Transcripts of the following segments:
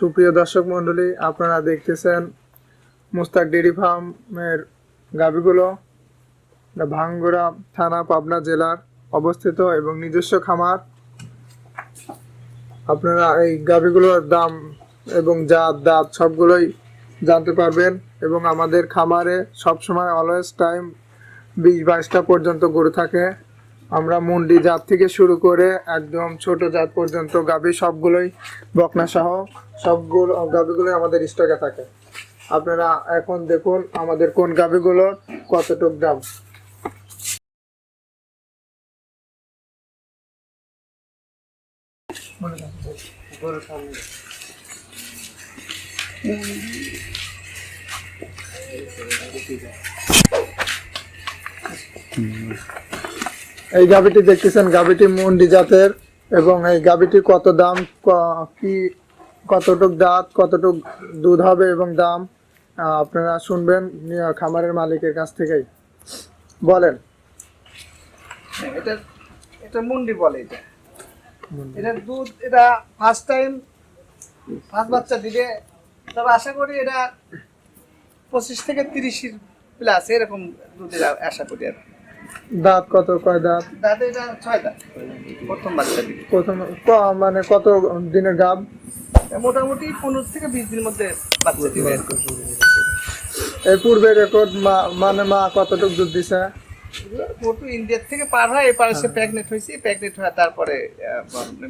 সুপ্রিয় দর্শক মন্ডলী আপনারা দেখতেছেন মুস্তাক ডেরি ফার্মের গাভীগুলো এটা ভাঙ্গুড়া থানা, পাবনা জেলার অবস্থিত এবং নিজস্ব খামার। আপনারা এই গাভীগুলোর দাম এবং জাত, দাঁত সবগুলোই জানতে পারবেন এবং আমাদের খামারে সবসময় অলওয়েজ টাইম বিশ বাইশটা পর্যন্ত গরু থাকে। আমরা মুন্ডি জাত থেকে শুরু করে একদম ছোট জাত পর্যন্ত গাভী সবগুলোই বকনা সহ সবগুলো গাভীগুলোই আমাদের স্টকে থাকে। আপনারা এখন দেখুন আমাদের কোন গাভীগুলোর কতটুক দাম। এই গাভীটি দেখতেছেন গাভীটি মুন্ডি জাতের এবং এই গাভীটি কত দাম কি কতটুক দাঁত কতটুক দুধ হবে এবং দাম আপনারা শুনবেন খামারের মালিকের কাছ থেকেই। বলেন। হ্যাঁ, এটা এটা মুন্ডি বলে এটা। এটা দুধ এটা ফার্স্ট টাইম ফার্স্ট বাচ্চা দিবে। তবে আশা করি এটা পঁচিশ থেকে তিরিশের প্লাস এরকম দুধের আশা করি আর কি। দাঁত কত কয় দাঁত? দাদা এটা ছয় দাঁত। প্রথম বাচ্চা প্রথম মানে কত দিনের গাব? মোটামুটি পনেরো থেকে বিশ দিনের মধ্যে বাচ্চা দিবে। এর পূর্বে রেকর্ড মানে মা কতটুকু দুধ দিছে? মোটু ইন্ডিয়ার থেকে পার হয় এপারে সে হয়েছে হয়ে তারপরে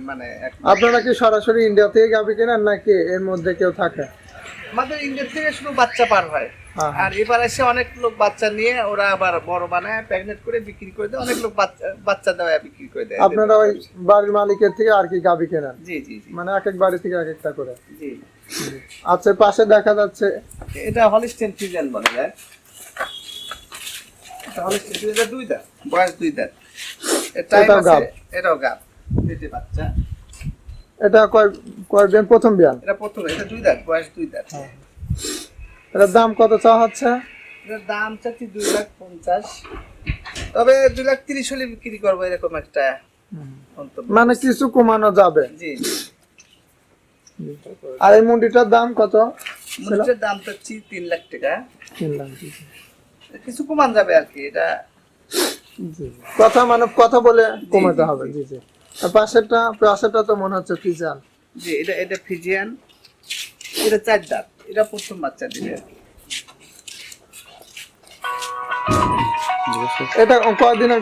মানে আপনারা কি সরাসরি ইন্ডিয়া থেকে গাভী কেনেন নাকি এর মধ্যে কেউ থাকে? আমাদের ইন্ডিয়া থেকে শুধু বাচ্চা পার হ্যাঁ। আর এবার এসে অনেক লোক বাচ্চা নিয়ে ওরা আবার বড় বানায় প্রেগনেন্ট করে বিক্রি করে দেয় অনেক লোক বাচ্চা বাচ্চা দেওয়া বিক্রি করে দেয়। আপনারা ওই বাড়ির মালিকের থেকে আর কি গাভী কেনেন? জি জি মানে এক এক বাড়ি থেকে এক একটা করে। জি। আচ্ছা পাশে দেখা যাচ্ছে। এটা হলিস্টেন ফিজিয়ান বলে যায় এটা হলিস্টেন ফিজিয়ান দুই দাঁত বয়স দুই দাঁত। টাইম এটাও গাব। এটাও গাব পেটে বাচ্চা। এটা কয় কয় বিয়ান প্রথম বিয়ান? এটা প্রথম এটা দুই দাঁত বয়স দুই দাঁত। এটার দাম কত চা হচ্ছে? এটার দাম চাচ্ছি দুই লাখ পঞ্চাশ। তবে দুই লাখ তিরিশ হলে বিক্রি করব এরকম একটা মানে কিছু কমানো যাবে। জি জি। আর এই মুন্ডিটার দাম কত? মুরগিটার দাম চাচ্ছি তিন লাখ টাকা। তিন লাখ কিছু কমান যাবে আর কি এটা জি, জি। কথা মানে কথা বলে কমাতে হবে জি। জি পাশেরটা পাশেরটা তো মনে হচ্ছে ফিজান যে এটা এটা ফিজিয়ান। এটা চার দাঁত। এটা প্রথম বাচ্চা দিবে এটা কয়দিনের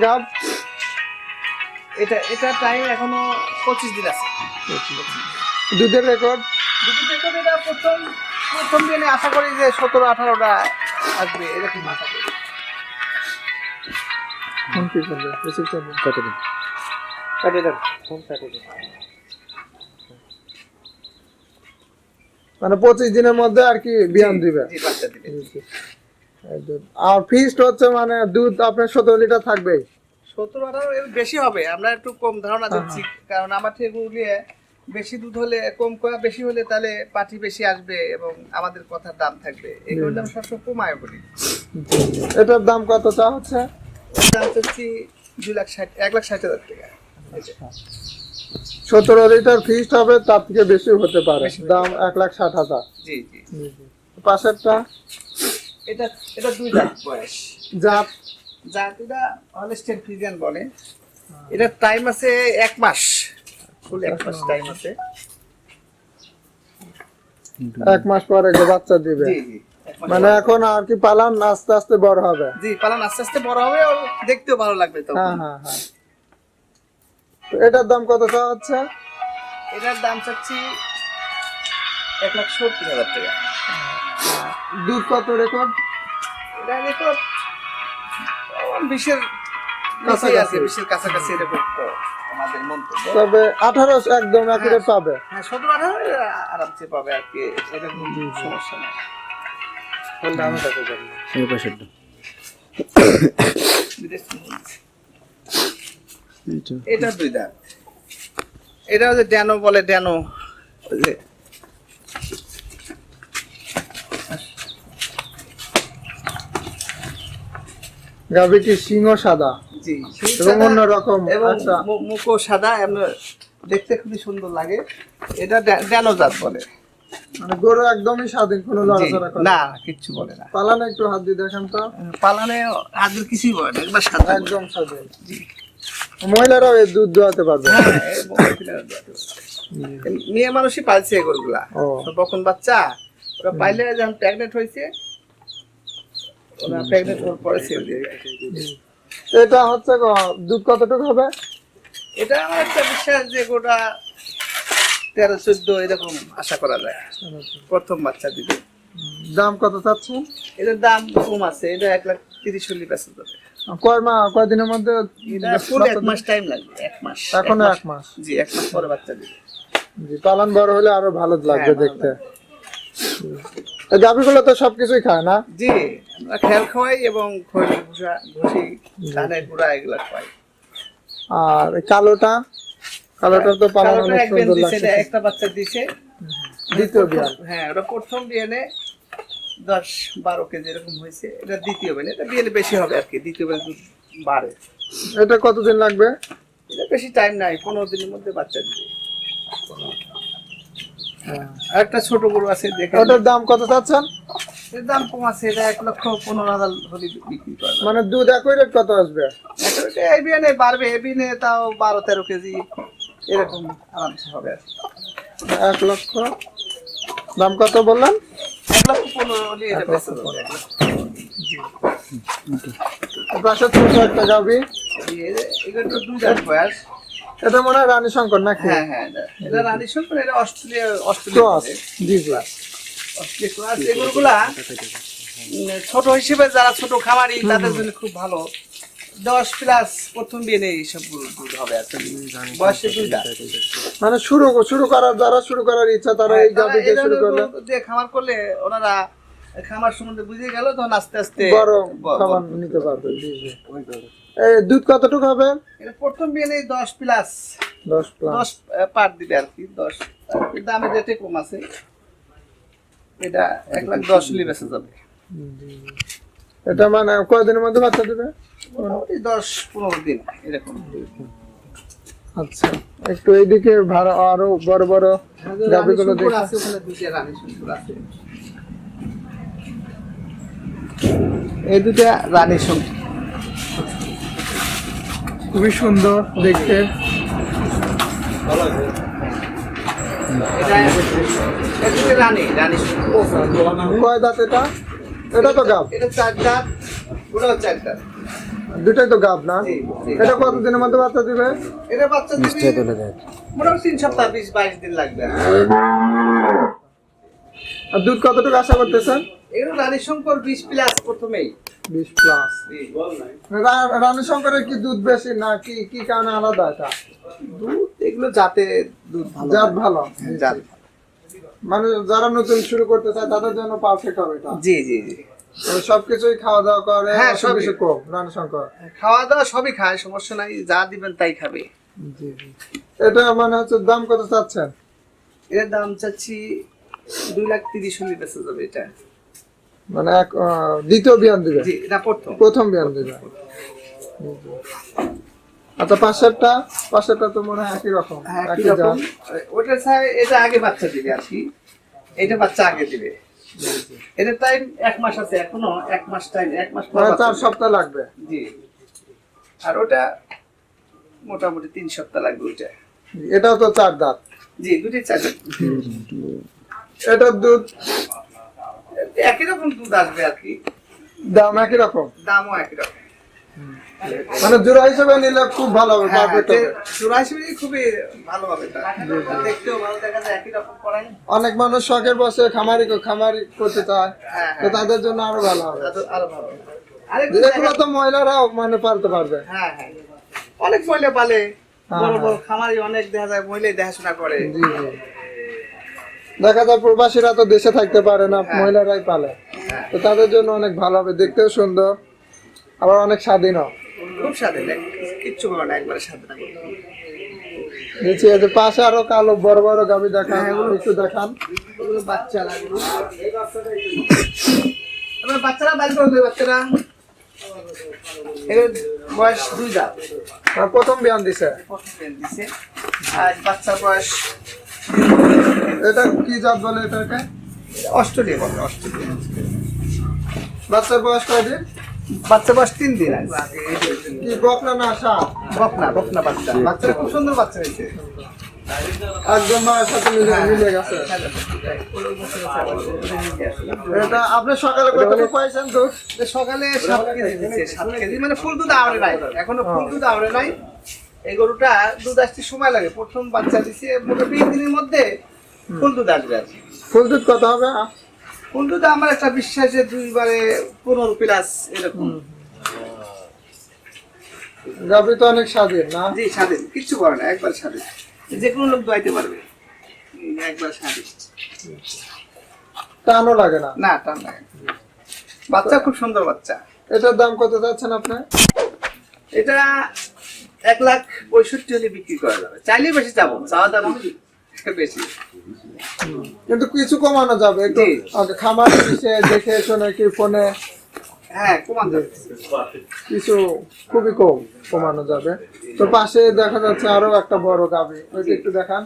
এটা এটা টাইম এখনও পঁচিশ দিন আছে দুধের রেকর্ড দুটো রেকর্ড এটা প্রথম প্রথম দিনে আশা করি যে সতেরো আঠারোটা আসবে এরকম আশা করি ফোন কি করবে রিসিভ করবে কতদিন কাটিয়ে দেন কাটিয়ে দেন মানে পঁচিশ দিনের মধ্যে আর কি বিয়ান দিবে। আর ফিস্ট হচ্ছে মানে দুধ আপনার সতেরো লিটার থাকবেই। সতেরো আঠারো বেশি হবে আমরা একটু কম ধারণা দিচ্ছি কারণ আমার থেকে গরু বেশি দুধ হলে কম করা বেশি হলে তাহলে পাটি বেশি আসবে এবং আমাদের কথার দাম থাকবে। এই কারণে আমি সবসময় কমায় বলি। এটার দাম কত চা হচ্ছে? দাম চাচ্ছি দুই লাখ ষাট এক লাখ ষাট হাজার টাকা। যে। সতেরো লিটার ফিস্ট হবে তার থেকে বেশি হতে পারে। দাম এক লাখ ষাট হাজার। জি জি। পাশেরটা? এটা এটা দুই বয়স। জাত? অনেস্টেন ফ্রিজিয়ান বলে। এটা টাইম আছে এক মাস। ফুল এক মাস টাইম আছে। এক মাস পরে বাচ্চা দিবে। জি জি। মানে এখন আর কি পালান আস্তে আস্তে বড় হবে। জি পালন আস্তে আস্তে বড় হবে দেখতেও ভালো লাগবে তো হ্যাঁ হ্যাঁ হ্যাঁ। এটার দাম কত চা হচ্ছে? এটার দাম চাচ্ছি এক লাখ সত্তর হাজার টাকা। দুধ কত রেকর্ড? এটা রেকর্ড বিশের কাছাকাছি। আছে বিশের কাছাকাছি এরকম তো আমাদের মন্তব্য। তবে আঠারো একদম একুরেট পাবে। হ্যাঁ সতেরো আঠারো আরামসে পাবে আর কি এরকম সমস্যা নেই। এটা দুই দাঁত। এটা হচ্ছে ড্যানো বলে ড্যানো। গাভীটি সিংহ সাদা জি এবং অন্যরকম এবং আচ্ছা। মুখও সাদা দেখতে খুবই সুন্দর লাগে। এটা ড্যা- ড্যানো জাত বলে। মানে গরু একদমই স্বাধীন কোনো লড়াচড়া করে না কিচ্ছু বলে না। পালানে একটু হাত দিয়ে দেখেন তো। পালানে আজের কিছুই বলে না একবার সাদা একদম স্বাধীন। মহিলারাও দুধ দোয়াতে পারবে মেয়ে মানুষই পালছে ও। তখন বাচ্চা ওরা পাইলে যখন প্রেগনেন্ট হয়েছে ওরা প্রেগনেন্ট হওয়ার পরে ছেড়ে দিয়ে এটা হচ্ছে দুধ কতটুকু হবে? এটা আমার একটা বিশ্বাস যে গোটা তেরো চোদ্দ এরকম আশা করা যায়। প্রথম বাচ্চা দিবে। দাম কত চাচ্ছেন? এটার দাম কম আছে এটা এক লাখ তিরিশ চল্লিশ বেচা যাবে। কয় মা কয় দিনের মধ্যে ফুল এক মাস টাইম লাগবে এক মাস এখনও এক মাস? জি এক মাস পরে বাচ্চা দিবে। জি পালন বড় হলে আরও ভালো লাগবে হ্যাঁ, দেখতে। গাভীগুলো তো সবকিছুই খায় না? জি আমরা খেয়াল খাওয়াই এবং খৈল ভুষা ভুসি ধানের গুঁড়া এগুলো খাওয়াই। আর এই কালোটা তো পালন অনেক সুন্দর লাগছে। একটা বাচ্চা দিছে। দ্বিতীয় বিয়ান হ্যাঁ ওটা প্রথম বিয়ানে দশ বারো কেজি এরকম হয়েছে। এটা দ্বিতীয় বিয়ানে এটা বিয়েলে বেশি হবে আর কি দ্বিতীয় দুধ বাড়ে। এটা কতদিন লাগবে? এটা বেশি টাইম নাই পনেরো দিনের মধ্যে বাচ্চা দিবে। হ্যাঁ। আর একটা ছোট গরু আছে দেখে ওটার দাম কত চাচ্ছেন? এর দাম কম আছে এটা এক লক্ষ পনেরো হাজার হলে বিক্রি করা মানে দুধ একই রেট কত আসবে? এই বাড়বে এই বিয়ানে তাও বারো তেরো কেজি এরকম আরামসে হবে আর কি। এক লক্ষ। দাম কত বললেন? এটা একটা মনে হয় রানী শঙ্কর নাকি? হ্যাঁ হ্যাঁ এটা- রানী শঙ্কর এটা অস্ট্রেলিয়া জি এগুলোগুলা ছোট হিসেবে যারা ছোট খামারি তাদের জন্য খুব ভালো। দশ প্লাস প্রথম বিয়ে এইসব দুধ হবে বয়সে মানে শুরু শুরু করার যারা শুরু করার ইচ্ছা তারা এই হ্যাঁ, গাভী দিয়ে শুরু করলে। দিয়ে খামার করলে ওনারা খামার সম্বন্ধে বুঝে গেল তখন আস্তে আস্তে বড় ব- নিতে পারবে। এই দুধ কতটুকু হবে? এটা প্রথম বিয়ে নেই দশ প্লাস দশ প্লাস দশ পার দিবে আর কি দশ। দামের রেটে কম আছে। এটা এক লাখ দশ হলে বেঁচে যাবে। এটা মানে কয়দিনের মধ্যে বাচ্চা দেবে? মোটামুটি দশ পনেরো দিন এরকম। আচ্ছা একটু এইদিকে ভাড়া আরও বড় বড় শঙ্কর আছে ওখানে দুইটা রানী শঙ্কর আছে। এই দুটা রানী শঙ্কর খুবই সুন্দর দেখতে। কয় দাঁত এটা? এটা তো গাব। এটা চার দাঁত ওটাও চার দাঁত। দুটাই তো গাব না। এটা কতদিনের মধ্যে বাচ্চা দিবে? এটা বাচ্চা দিবি মোটামুটি তিন সপ্তাহ বিশ বাইশ দিন লাগবে। আর দুধ কতটুকু আশা করতেছেন এগুলো রানী শঙ্কর বিশ প্লাস প্রথমেই। বিশ প্লাস জি। রানী শঙ্করের কি দুধ বেশি না কি কি কারণে আলাদা এটা? দুধ এগুলো জাতে দুধ ভালো। জাত ভালো। জাত। মানে যারা নতুন শুরু করতে চায় তাদের জন্য পারফেক্ট হবে এটা। জি জি জি। সবকিছুই খাওয়া দাওয়া করে হ্যাঁ, সবই। কম রানী শঙ্কর খাওয়া দাওয়া সবই খায় সমস্যা নাই যা দিবেন তাই খাবে। জি জি। এটা মানে হচ্ছে দাম কত চাচ্ছেন? এর দাম চাচ্ছি দুই লাখ তিরিশ হলে বেঁচে যাবে এটা। মানে এক দ্বিতীয় বিয়ান দিবে? জি এটা প্রথম। প্রথম বিয়ান দিবে। আচ্ছা পাশেরটা পাশেরটা তো মনে হয় একই রকম হ্যাঁ একই কীরকম ওটা চাই এটা আগে বাচ্চা দিবে আর কি। এটা বাচ্চা আগে দিবে। এটা টাইম এক মাস আছে এখনও এক মাস টাইম এক মাস পর মানে চার সপ্তাহ লাগবে? জি। আর ওটা মোটামুটি তিন সপ্তাহ লাগবে ওইটা। এটাও তো চার দাঁত। জি দুটি চার এটার দুধ? একই রকম দুধ আসবে আর কি। দাম একই রকম? দামও একই রকম। মানে জোড়া হিসেবে নিলে খুব ভালো হবে হ্যাঁ, পারফেক্ট হবে। সরাসরি খুবই ভালো হবে দেখতেও ভালো দেখা যায় একই রকম অনেক মানুষ শখের বসে খামারি খামারি করতে চায় হ্যাঁ তো তাদের জন্য আরও ভালো হবে। আরো- ভালো তো মহিলারাও মানে পালতে পারবে। হ্যাঁ হ্যাঁ। অনেক মহিলা পালে হ্যাঁ, বড় বড় হ্যাঁ। খামারি অনেক দেখা যায় মহিলাই দেখাশোনা করে। জি। দেখা যায় প্রবাসীরা তো দেশে থাকতে পারে না হ্যাঁ। মহিলারাই পালে। হ্যাঁ। তো তাদের জন্য অনেক ভালো হবে দেখতেও সুন্দর। আবার অনেক স্বাধীনও। খুব স্বাধীন কিচ্ছু বলে না একবারে স্বাধীন নিচে যে পাশে আরও কালো বড় বড় গাভি দেখান হ্যাঁ, একটু দেখান। বাচ্চা লাগবে বাচ্চারা বাইর করে দেবে বাচ্চারা। বয়স দুই দাঁত। প্রথম বিয়ান দিছে। প্রথম দিন দিছে। আর বাচ্চার বয়স এটা কি জাত বলে এটাকে? অস্ট্রেলিয়া বলে অস্ট্রেলিয়া। বাচ্চার বয়স কয়দিন? বাচ্চা বয়স তিন দিন কি বকনা না সাপ? বকনা বকনা বাচ্চা। বাচ্চা খুব সুন্দর বাচ্চা হয়েছে। একদম মায়ের সাথে মিলে মিলে গেছে। এটা আপনি সকালে কত পাইছেন দুধ? সকালে সাত কেজি দিচ্ছে সাত কেজি। মানে ফুল দুধ আওড়ে নাই। এখনও ফুল দুধ আওড়ে নাই। এই গরুটা দুধ আসতে সময় লাগে। প্রথম বাচ্চা মোটামুটি তিন দিনের মধ্যে ফুল দুধ আসবে আর। ফুল দুধ কত হবে? দুধ আমার একটা বিশ্বাসে দুইবারে পনেরো প্লাস এরকম। গাভি তো অনেক স্বাধীন না? জি স্বাধীন। কিচ্ছু করে না একবার স্বাধীন। যে কোনো লোক দোয়াইতে পারবে। একবার স্বাধীন। টানও লাগে না। না টান লাগে বাচ্চা খুব সুন্দর বাচ্চা। এটার দাম কত যাচ্ছেন আপনি? এটা এক লাখ পঁয়ষট্টি হলে বিক্রি করা যাবে। চাইলেই বেশি যাব চাওয়া দাম। বেশি। কিন্তু কিছু কমানো যাবে একটু খামার এসে দেখে শুনে কি ফোনে। হ্যাঁ কমান যাবে। কিছু খুবই কম কমানো যাবে। তো পাশে দেখা যাচ্ছে আরও একটা বড় গাভি। ওইটা একটু দেখান।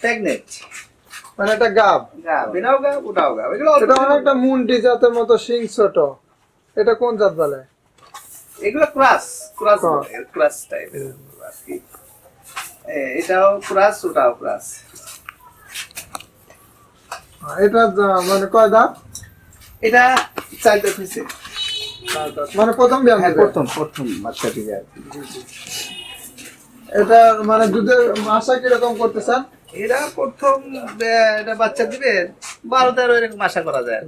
প্রেগনেন্ট মানে একটা গাব। বিনাও গা ওটাও গা এগুলো এটা অনেকটা মুন্ডি জাতের মতো সিং ছোট। এটা কোন জাত বলে? এগুলো ক্রাস ক্রাস. ক্রাস। এটাও ক্রাস ওটাও ক্রাস। এটা মানে কয় দাঁত? এটা চার দাঁত হয়েছে। মানে প্রথম হ্যাঁ প্রথম প্রথম বাচ্চা এটা মানে দুধের মাসা কীরকম করতে করতেছেন? এরা প্রথম এটা বাচ্চা দিবে বারো তেরো এরকম আশা করা যায়।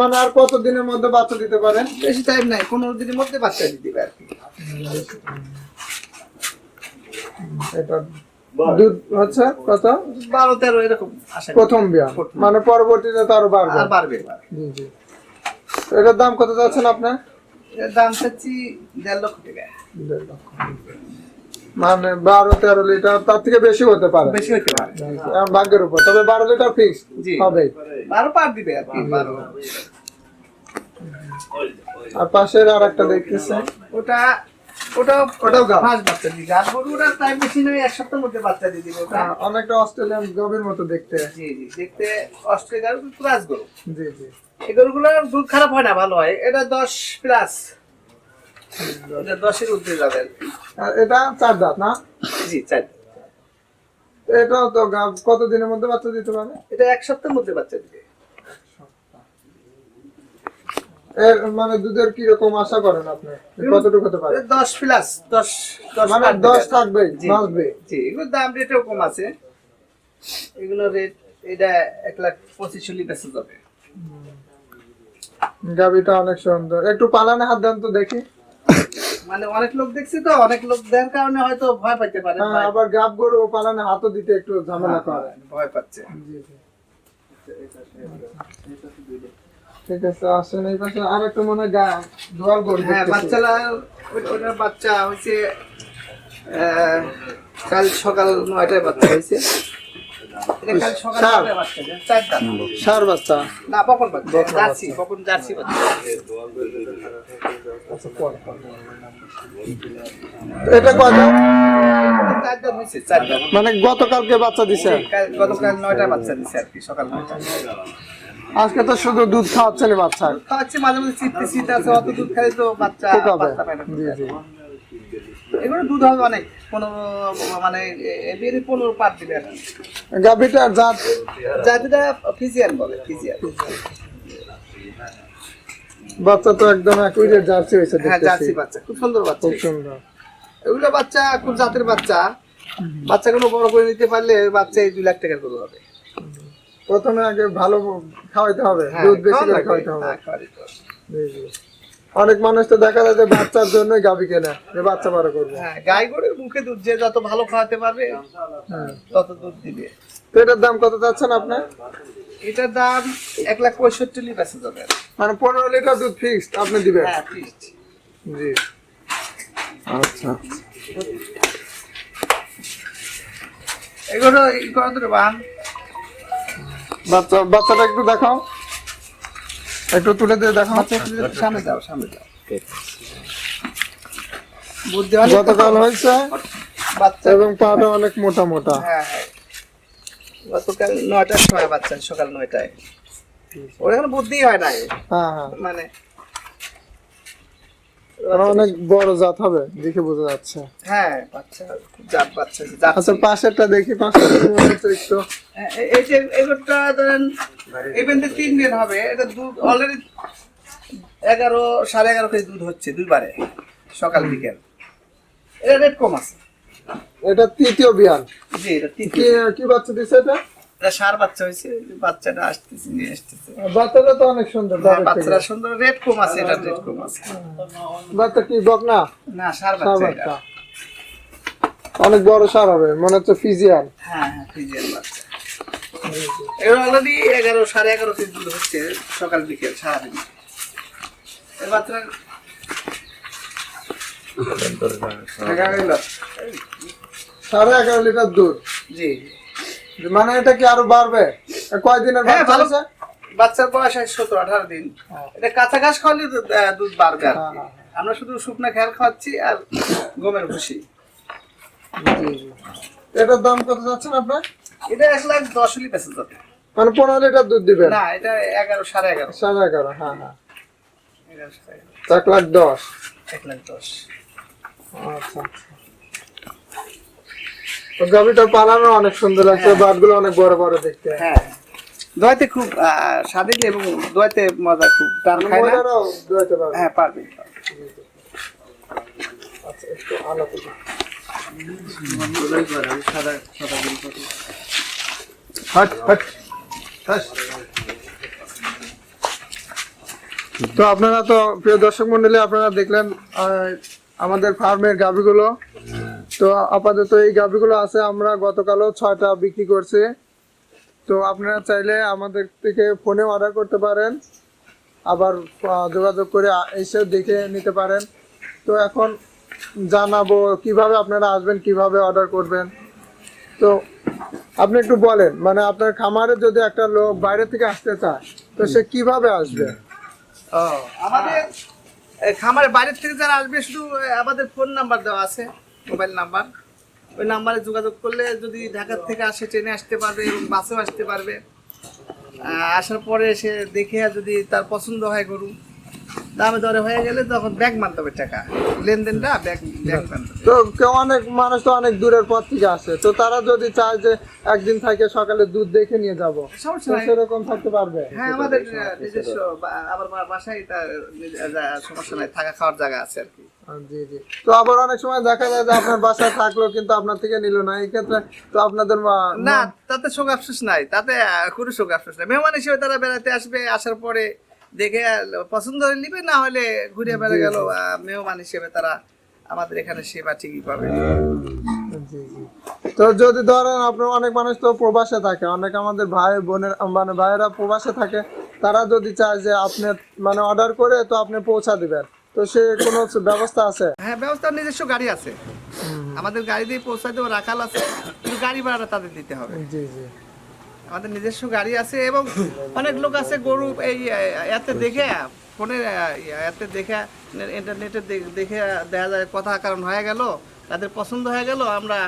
মানে আর কত দিনের মধ্যে বাচ্চা দিতে পারেন বেশি টাইম নাই পনেরো দিনের মধ্যে বাচ্চা আর কি। দুধ হচ্ছে কত? বারো তেরো এরকম প্রথম। মানে পরবর্তীতে তো আরও বাড়বে। আর বাড়বে বাড়বে। জি জি। এটার দাম কত যাচ্ছেন আপনার? এর দাম চাচ্ছি দেড় লক্ষ টাকা। দেড় লক্ষ। মানে বারো তেরো লিটার তার থেকে বেশি হতে পারে। বেশি হইতে পারে। ভাগ্যের উপর। তবে বারো লিটার ফিক্স হবে। বারো পার দিবে আর কি বারো। আর পাশের আর একটা দেখতেছে। ওটা ওটাও বাচ্চা দিবে। আর গরুটা টাইম বেশি নয় এক সপ্তাহের মধ্যে বাচ্চা দিয়ে দিবে ওটা। অনেকটা অস্ট্রেলিয়ান মতো দেখতে। জি জি দেখতে অস্ট্রেলিয়ার ক্লাস গরু। জি জি। এই গরুগুলোর দুধ খারাপ হয় না ভালো হয়। এটা দশ প্লাস এটা দশের উর্ধে যাবে আর এটা চার দাঁত না? জি চাই এটাও তো গাভ- কত দিনের মধ্যে বাচ্চা দিতে পারে এটা এক সপ্তাহের মধ্যে বাচ্চা দিবে। এর মানে দুধের কি রকম আশা করেন আপনি? কতটুকু হতে পারে? এটা দশ প্লাস দশ দশ মানে পার দিবে দশ আর জি, বাঁচবে। জি এগুলোর দাম রেটেও কম আছে। এগুলো রেট এটা এক লাখ পঁচিশ চল্লিশ বেচা যাবে গাভিটা অনেক সুন্দর। একটু পালানে হাত দেন তো দেখি। মানে অনেক লোক দেখছি তো অনেক লোক দেওয়ার কারণে হয়তো ভয় পাইতে পারে হ্যাঁ, আবার গাব গরু ও পালানে হাতও দিতে একটু ঝামেলা করে। ভয় পাচ্ছে। জি, জি। ঠিক আছে আসেন এই পাশে আর একটা মনে হয় গা দোয়াল গরু হ্যাঁ বাচ্চারা ওটার বাচ্চা হয়েছে আহ, কাল সকাল নয়টায় বাচ্চা হয়েছে সার? বাচ্চা না বকন বাচ্চা জার্সি বকন জার্সি বাচ্চা। এটা কত মানে গতকালকে বাচ্চা দিছে? গতকাল নয়টা বাচ্চা দিছে আর কি সকাল নয়টা। আজকে তো শুধু দুধ খাওয়াচ্ছেন বাচ্চা। খাওয়াচ্ছি মাঝে মাঝে চিপতে চিপতে আছে অত দুধ খাই তো বাচ্চা এগুলো দুধ হবে অনেক পনেরো মানে এর পনেরো পার দিবে গাভিটার জাত জাতিটা ফিজিয়ান বলে ফিজিয়ান। বাচ্চা তো একদম একুইরেট জার্সি হয়েছে হ্যাঁ জার্সি বাচ্চা। খুব সুন্দর বাচ্চা। খুব সুন্দর। এগুলো বাচ্চা খুব জাতের বাচ্চা। বাচ্চাগুলো বড় করে নিতে পারলে বাচ্চা এই দুই লাখ টাকার করে হবে। প্রথমে আগে ভালো খাওয়াইতে হবে হ্যাঁ, দুধ বেশি করে খাওয়াইতে হবে। হ্যাঁ। অনেক মানুষ তো দেখা যায় যে বাচ্চার জন্যই গাভি কেনে যে বাচ্চা বড় করবে। হ্যাঁ গাই গরুর মুখে দুধ যে যত ভালো খাওয়াতে পারবে হ্যাঁ। তত দুধ দিবে। তো এটার দাম কত যাচ্ছেন আপনার এটার দাম এক লাখ পঁয়ষট্টি লিটার বেঁচে যাবে। মানে পনেরো লিটার দুধ ফিক্সড আপনি দিবেন? হ্যাঁ fixed। জি। আচ্ছা। এগুলো ই করে দেবে বান? বাচ্চা বাচ্চাটা একটু দেখাও। একটু তুলে দিয়ে দেখো বাচ্চা একটু সামনে যাও সামনে যাও গতকাল হয়েছে বাচ্চা। এবং পাটা অনেক মোটা মোটা। হ্যাঁ হ্যাঁ। গতকাল নয়টার সময় বাচ্চা সকাল নয়টায়। ওর এখন বুদ্ধি হয় না হ্যাঁ হ্যাঁ। মানে অনেক বড় জাত হবে দেখে বোঝা যাচ্ছে। হ্যাঁ বাচ্চা জাত বাচ্চা আচ্ছা পাশেরটা দেখি পাশেরটা একটু। হ্যাঁ, এই যে এগুলোটা ধরেন ইভেন্টে তিন দিন হবে এটা দুধ অলরেডি এগারো সাড়ে এগারো কেজি দুধ হচ্ছে দুইবারে সকাল বিকেল। এটা রেট কম আছে। এটা তৃতীয় বিয়ান। জি এটা তিন কি বাচ্চা দিছে এটা? এটা সার বাচ্চা হয়েছে বাচ্চাটা আসতেছে নিয়ে আসতেছে। বাচ্চাটা তো অনেক সুন্দর হ্যাঁ, সুন্দর রেট কম আছে এটা রেট কম আছে। বাচ্চা কি বকনা না? সার সার বাচ্চা এটা। অনেক বড় সার হবে মনে হচ্ছে ফিজিয়ান। হ্যাঁ হ্যাঁ বাচ্চা। অলরেডি এগারো সাড়ে এগারো কেজি দুধ হচ্ছে সকাল বিকেল সারাদিন। এই। সাড়ে এগারো লিটার দুধ। জি। মানে এটা কি আরও বাড়বে? কয়দিনের হ্যাঁ, বাচ্চা ভালো। আছে? বাচ্চার বয়স হয় সতেরো আঠারো দিন। এটা কাঁচা ঘাস খাওয়ালে দুধ বাড়বে আর। হ্যাঁ, হ্যাঁ, আমরা শুধু শুকনা খেয়াল খাওয়াচ্ছি আর গমের ভুসি। এটার দাম কত যাচ্ছেন আপনার? এটা এক লাখ দশ হলি বেঁচে যাবে। মানে পনেরো লিটার দুধ দিবেন? না এটা এগারো সাড়ে এগারো। সাড়ে এগারো হ্যাঁ হ্যাঁ। এক লাখ দশ। এক লাখ দশ। আচ্ছা তো গাভিটা পালানো অনেক সুন্দর লাগছে বাটগুলো অনেক বড় বড় দেখতে। হ্যাঁ। দোয়াতে খুব আহ, স্বাদিন এবং দোয়াতে মজা খুব। টান খায় না? দোয়াতে পারবে হ্যাঁ পারবে। আচ্ছা একটু। সাদা সাদা হাট হাট হাট। তো আপনারা তো প্রিয় দর্শক মন্ডলী আপনারা দেখলেন আমাদের ফার্মের গাভিগুলো। তো আপাতত এই গাভিগুলো আছে আমরা গতকালও ছয়টা বিক্রি করছি। তো আপনারা চাইলে আমাদের থেকে ফোনে অর্ডার করতে পারেন আবার যোগাযোগ করে এসে দেখে নিতে পারেন। তো এখন জানাব কীভাবে আপনারা আসবেন কীভাবে অর্ডার করবেন। তো আপনি একটু বলেন মানে আপনার খামারে যদি একটা লোক বাইরে থেকে আসতে চায় তো সে কীভাবে আসবে? আমাদের এ, খামারের বাইরের থেকে যারা আসবে শুধু আমাদের ফোন নাম্বার দেওয়া আছে। Mobile number. ওই নাম্বারে যোগাযোগ করলে যদি ঢাকার থেকে আসে ট্রেনে আসতে পারবে এবং বাসেও আসতে পারবে। আসার পরে সে দেখে যদি তার পছন্দ হয় গরু দামে দরে হয়ে গেলে তখন ব্যাগ মানতে হবে টাকা। লেনদেনটা ব্যাগ তো কেউ অনেক মানুষ তো অনেক দূরের পথ থেকে আসে তো তারা যদি চায় যে একদিন থেকে সকালে দুধ দেখে নিয়ে যাব সেরকম থাকতে পারবে? হ্যাঁ আমাদের নিজস্ব আমার বাসায় তার সমস্যা নাই থাকা খাওয়ার জায়গা আছে আর কি। জি জি। তো আবার অনেক সময় দেখা যায় যে আপনার বাসায় থাকল কিন্তু আপনার থেকে নিল না। এই ক্ষেত্রে তো আপনাদের না তাতে শোক আফসোস নাই। তাতে কোনো শোক আফসোস নাই। মেহমান হিসেবে তারা বেড়াতে আসবে আসার পরে দেখে পছন্দ হলে নিবে না হলে ঘুরে বেড়ে গেল মেহমান হিসেবে তারা আমাদের এখানে সেবা ঠিকই পাবে। জি জি। তো যদি ধরেন আপনার অনেক মানুষ তো প্রবাসে থাকে অনেক আমাদের ভাই বোনের মানে ভাইয়েরা প্রবাসে থাকে তারা যদি চায় যে আপনি মানে অর্ডার করে তো আপনি পৌঁছা দিবেন। তো সে কোনো ব্যবস্থা আছে? হ্যাঁ ব্যবস্থা নিজস্ব গাড়ি আছে। আমাদের গাড়ি দিয়ে পৌঁছাতে রাখাল আছে কিন্তু গাড়ি ভাড়াটা তাদের দিতে হবে। জি জি। আমাদের নিজস্ব গাড়ি আছে এবং অনেক লোক আছে গরু এই এতে দেখে ফোনে এতে দেখে ইন্টারনেটে দেখে দেখা যায় কথা কারণ হয়ে গেল তাদের পছন্দ হয়ে গেল আমরা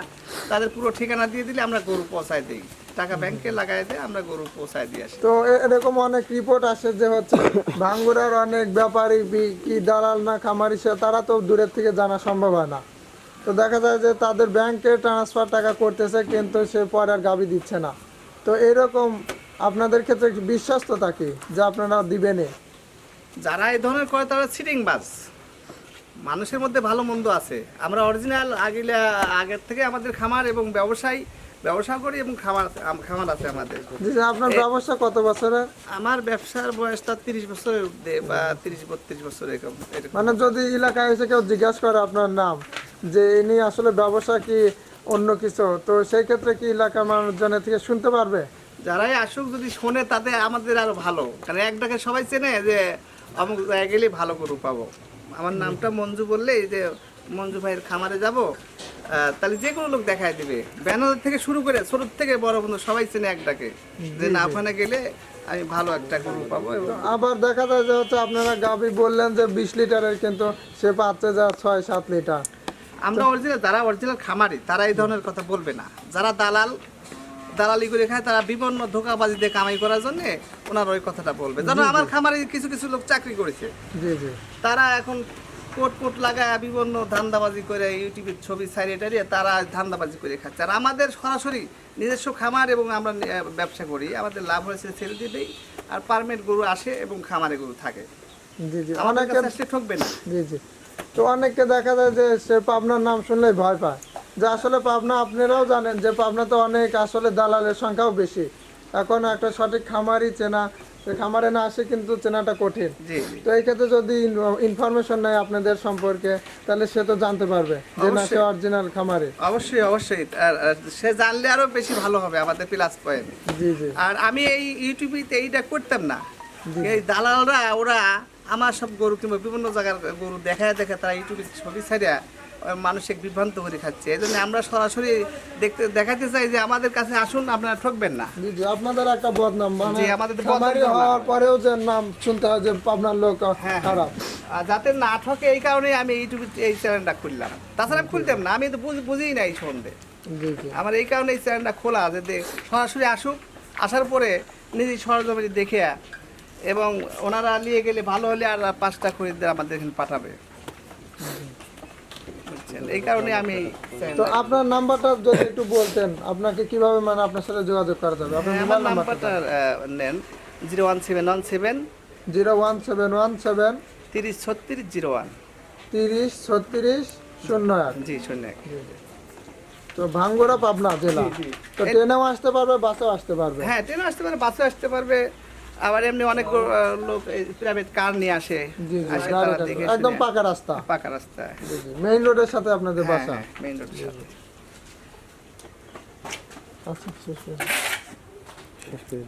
তাদের পুরো ঠিকানা দিয়ে দিলে আমরা গরু পৌঁছায় দিই। টাকা ব্যাংকে লাগাই দিয়ে আমরা গরু পৌঁছায় দিয়ে আসি। তো এরকম অনেক রিপোর্ট আসে যে হচ্ছে ভাঙ্গুরার অনেক ব্যাপারী কি দালাল না খামারি সে তারা তো দূরের থেকে জানা সম্ভব হয় না। তো দেখা যায় যে তাদের ব্যাংকে ট্রান্সফার টাকা করতেছে কিন্তু সে পরে আর গাবি দিচ্ছে না। তো এরকম আপনাদের ক্ষেত্রে কি বিশ্বস্ততা কি যে আপনারা দিবেনে যারা এই ধরনের করে তারা সিটিং বাস মানুষের মধ্যে ভালো মন্দ আছে। আমরা অরিজিনাল আগিলে আগের থেকে আমাদের খামার এবং ব্যবসায়ী ব্যবসা করি এবং খামার খামার আছে আমাদের আপনার ব্যবসা কত বছরের? আমার ব্যবসার বয়সটা তিরিশ বছরের বা তিরিশ বত্রিশ বছর এরকম মানে যদি এলাকায় এসে কেউ জিজ্ঞাসা করে আপনার নাম যে ইনি আসলে ব্যবসা কি অন্য কিছু তো সেই ক্ষেত্রে কি এলাকার মানুষজনের থেকে শুনতে পারবে? যারাই আসুক যদি শোনে তাতে আমাদের আরও ভালো। কারণ এক ডাকে সবাই চেনে যে অমুক জায়গায় গেলে ভালো গরু পাবো। আমার নামটা মঞ্জু বললে এই যে মঞ্জু ভাইয়ের খামারে যাব তাহলে যে কোনো লোক দেখায় দিবে। ব্যানার থেকে শুরু করে ছোট থেকে বড় বন্ধু সবাই চেনে এক ডাকে যে না ওখানে গেলে আমি ভালো একটা গরু পাবো আবার দেখা যায় যে হচ্ছে আপনারা গাভী বললেন যে বিশ লিটারের কিন্তু সে পাচ্ছে যা ছয় সাত লিটার। আমরা অরিজিনাল যারা অরিজিনাল খামারি তারা এই ধরনের কথা বলবে না। যারা দালাল দালালি করে খায় তারা বিভিন্ন ধোকাবাজি দিয়ে কামাই করার জন্য ওনার ওই কথাটা বলবে। যেন আমার খামারে কিছু কিছু লোক চাকরি করেছে। জি জি। তারা এখন কোট কোট লাগায় বিভিন্ন ধান্দাবাজি করে ইউটিউবের ছবি সাইডে টাইডে তারা ধান্দাবাজি করে খাচ্ছে। আর আমাদের সরাসরি নিজস্ব খামার এবং আমরা ব্যবসা করি। আমাদের লাভ হয়েছে ছেড়ে দিয়ে দেই আর পারমেন্ট গরু আসে এবং খামারে গরু থাকে। জি জি অনেকে ঠকবে না। জি জি। তো অনেককে দেখা যায় যে সে পাবনার নাম শুনলেই ভয় পায়। যে আসলে পাবনা আপনারাও জানেন যে পাবনা তো অনেক আসলে দালালের সংখ্যাও বেশি। এখন একটা সঠিক খামারই চেনা খামারে না আসে কিন্তু চেনাটা কঠিন। তো এই ক্ষেত্রে যদি ইনফরমেশন নেয় আপনাদের সম্পর্কে তাহলে সে তো জানতে পারবে যে না সে। অরিজিনাল খামারে। অবশ্যই অবশ্যই। সে জানলে আরও বেশি ভালো হবে আমাদের প্লাস পয়েন্ট জি জি। আর আমি এই ইউটিউবে এইটা করতাম না। এই দালালরা ওরা আমার সব গরু কিংবা বিভিন্ন জায়গার গরু দেখায় দেখে তারা ইউটিউবে ছবি ছাড়া মানুষকে বিভ্রান্ত করে খাচ্ছে। এই জন্য আমরা সরাসরি দেখতে দেখাতে চাই যে আমাদের কাছে আসুন আপনারা ঠকবেন না। জি আপনাদের একটা বদনাম মানে আমাদের বদনাম হওয়ার পরেও যে নাম শুনতে হয় যে পাবনার লোক হ্যাঁ, খারাপ। আর যাতে না ঠকে এই কারণে আমি ইউটিউবে এই চ্যানেলটা খুললাম। তাছাড়া আমি খুলতাম না আমি তো বুঝ- বুঝিই না এই সম্বন্ধে। জি জি। আমার এই কারণে এই চ্যানেলটা খোলা যে সরাসরি আসুক আসার পরে নিজেই সরজমিনে দেখে এবং ওনারা নিয়ে গেলে ভালো হলে আর পাঁচটা খরিদ্দার আমাদের এখানে পাঠাবে। বুঝছেন? এই কারণে আমি তো আপনার নাম্বারটা যদি একটু বলতেন আপনাকে কীভাবে মানে আপনার সাথে যোগাযোগ করা যাবে আপনার হ্যাঁ, আমার মোবাইল নাম্বারটা নেন zero one seven one seven zero one seven one seven তিরিশ ছত্রিশ জিরো ওয়ান তিরিশ ছত্রিশ শূন্য এক জি শূন্য এক। তো ভাঙ্গুরা পাবনা জেলা। তো ট্রেনেও আসতে পারবে বাসেও আসতে পারবে হ্যাঁ ট্রেনে আসতে পারবে বাসে আসতে পারবে আবার এমনি অনেক লোক প্রাইভেট কার নিয়ে আসে আসে তারা দেখে একদম পাকা রাস্তা। পাকা রাস্তা। মেইন রোডের সাথে আপনাদের হ্যাঁ বাসা। হ্যাঁ মেইন রোডের সাথে। আচ্ছা শেষ করে